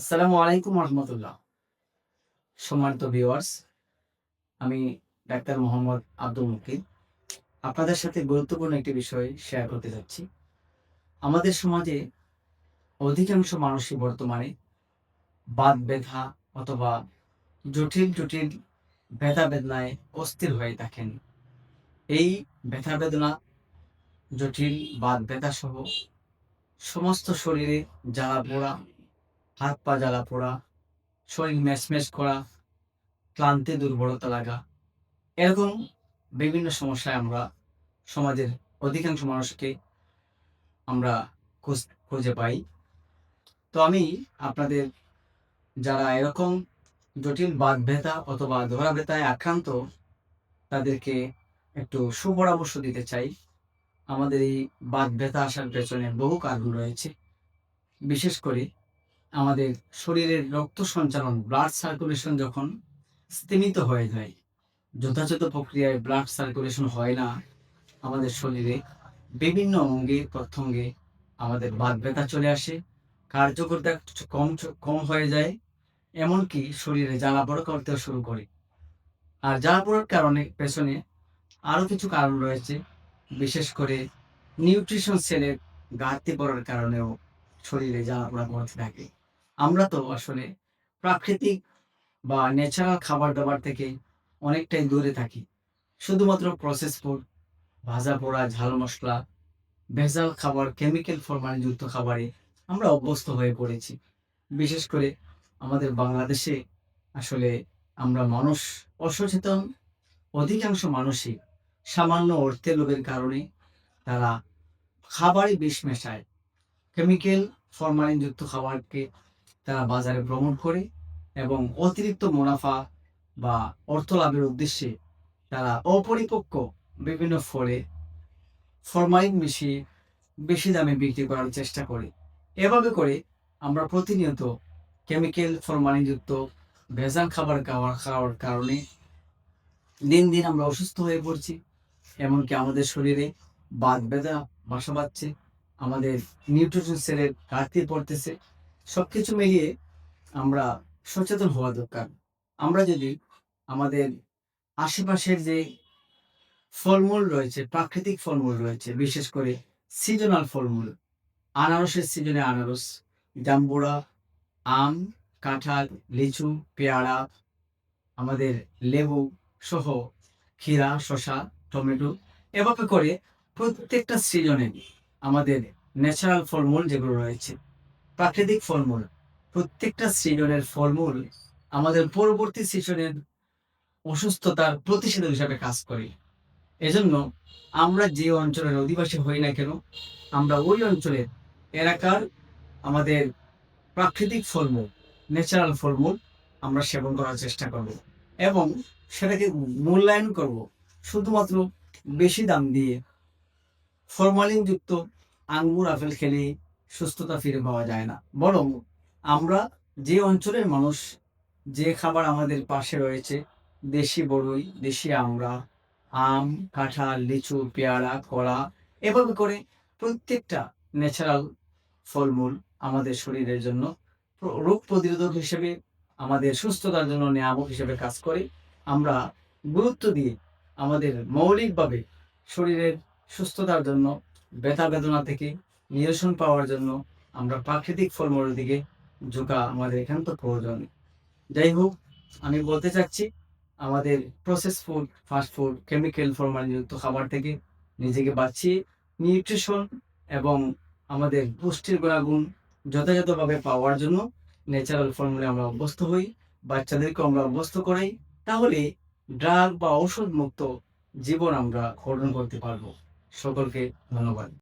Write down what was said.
আসসালামু আলাইকুম রহমতুল্লাহ। সম্মানিত ভিউয়ার্স আমি ডাক্তার মোহাম্মদ আব্দুল মুকিম আপনাদের সাথে গুরুত্বপূর্ণ একটি বিষয় শেয়ার করতে যাচ্ছি। আমাদের সমাজে অধিকাংশ মানুষই বর্তমানে বাদ ব্যথা অথবা জটিল জটিল ব্যথা বেদনায় অস্থির হয়ে থাকেন। এই ব্যথা বেদনা, জটিল বাদ ব্যথা সহ সমস্ত শরীরে জ্বালা পোড়া হাত পা জ্বালা পোড়া, শরীর ম্যাচম্যাচ করা, ক্লান্তি, দুর্বলতা লাগা। এরকম বিভিন্ন সমস্যায় আমরা সমাজের অধিকাংশ মানুষকে আমরা খোঁজ- খুঁজে পাই। তো আমি আপনাদের যারা এরকম জটিল বাত ব্যথা অথবা ধরা আক্রান্ত, তাদেরকে একটু সুপরামর্শ দিতে চাই। আমাদের এই বাত ব্যথা আসার পেছনে বহু কারণ রয়েছে। বিশেষ করে আমাদের শরীরের রক্ত সঞ্চালন ব্লাড সার্কুলেশন যখন স্তীমিত হয়ে যায়, যথাযথ প্রক্রিয়ায় ব্লাড সার্কুলেশন হয় না, আমাদের শরীরে বিভিন্ন অঙ্গে, প্রত্যঙ্গে আমাদের বাদ ব্যথা চলে আসে, কার্যকরতা কম কম হয়ে যায়, এমনকি শরীরে জ্বালা পোড়া করতেও শুরু করে। আর জ্বালা পোড়ার কারণে পেছনে আরও কিছু কারণ রয়েছে, বিশেষ করে নিউট্রিশন সেলের ঘাটতি পড়ার কারণেও শরীরে জ্বালা পোড়া করতে থাকে। আমরা তো আসলে প্রাকৃতিক বা ন্যাচারাল খাবার দাবার থেকে অনেকটাই দূরে থাকি। শুধুমাত্র প্রসেস ফুড ভাজা পোড়া, ঝাল মশলা, ভেজাল খাবার কেমিক্যাল ফরমালিনযুক্ত খাবারে আমরা অভ্যস্ত হয়ে পড়েছি। বিশেষ করে আমাদের বাংলাদেশে আসলে আমরা মানুষ, অসচেতন, অধিকাংশ মানুষই সামান্য অর্থের লোভের কারণে তারা খাবারই বিষ মেশায়। কেমিক্যাল ফরমালিনযুক্ত খাবারকে তারা বাজারে ভ্রমণ করে এবং অতিরিক্ত মুনাফা বা অর্থ লাভের উদ্দেশ্যে তারা অপরিপক্ক বিভিন্ন ফলে ফরমালিন মিশিয়ে বেশি দামে বিক্রি করার চেষ্টা করে। এভাবে করে আমরা প্রতিনিয়ত কেমিক্যাল ফরমালিনযুক্ত ভেজাল খাবার খাওয়ার খাওয়ার কারণে দিন দিন আমরা অসুস্থ হয়ে পড়ছি, এমনকি আমাদের শরীরে বাদ ব্যথা বাসা বাঁধছে, আমাদের নিউট্রিশন সেলের ঘাটতি পড়তেছে। সবকিছু মিলিয়ে আমরা সচেতন হওয়া দরকার। আমরা যদি আমাদের আশেপাশের যে ফলমূল রয়েছে, প্রাকৃতিক ফলমূল রয়েছে, বিশেষ করে সিজনাল ফলমূল, আনারসের সিজনে আনারস, জাম্বুরা, আম, কাঁঠাল, লিচু, পেয়ারা, আমাদের লেবু সহ ক্ষীরা, শসা, টমেটো, এভাবে করে প্রত্যেকটা সিজনে আমাদের ন্যাচারাল ফলমূল যেগুলো রয়েছে প্রাকৃতিক ফলমূল। প্রত্যেকটা সিজনের ফলমূল আমাদের পরবর্তী সিজনের অসুস্থতার প্রতিষেধক হিসাবে কাজ করে। এজন্য আমরা যে অঞ্চলের অধিবাসী হই না কেন, আমরা ওই অঞ্চলের এলাকার আমাদের প্রাকৃতিক ফলমূল ন্যাচারাল ফলমূল আমরা সেবন করার চেষ্টা করব এবং সেটাকে মূল্যায়ন করব। শুধুমাত্র বেশি দাম দিয়ে ফরমালিনযুক্ত আঙ্গুর আপেল খেলে সুস্থতা ফিরে পাওয়া যায় না। বরং আমরা যে অঞ্চলের মানুষ, যে খাবার আমাদের পাশে রয়েছে, দেশি বড়ই, দেশি আমরা, আম, কাঁঠাল, লিচু, পেয়ারা, কলা, এভাবে করে প্রত্যেকটা ন্যাচারাল ফলমূল আমাদের শরীরের জন্য রোগ প্রতিরোধক হিসেবে, আমাদের সুস্থতার জন্য নিয়ামক হিসেবে কাজ করে। আমরা গুরুত্ব দিয়ে আমাদের মৌলিকভাবে শরীরের সুস্থতার জন্য ব্যথা বেদনা থেকে নিরসন পাওয়ার জন্য আমরা প্রাকৃতিক ফলমূলের দিকে ঝোঁকা আমাদের একান্ত প্রয়োজন। যাই হোক, আমি বলতে চাচ্ছি, আমাদের process food fast food chemical ফরমালিনযুক্ত খাবার থেকে নিজেকে বাঁচিয়ে নিউট্রিশন এবং আমাদের পুষ্টির গুণাগুণ যথাযথভাবে পাওয়ার জন্য ন্যাচারাল ফর্মুলে আমরা অভ্যস্ত হই বাচ্চাদেরকে আমরা অভ্যস্ত করাই, তাহলে ড্রাগ বা ঔষধ মুক্ত জীবন আমরা গঠন করতে পারব। সকলকে ধন্যবাদ।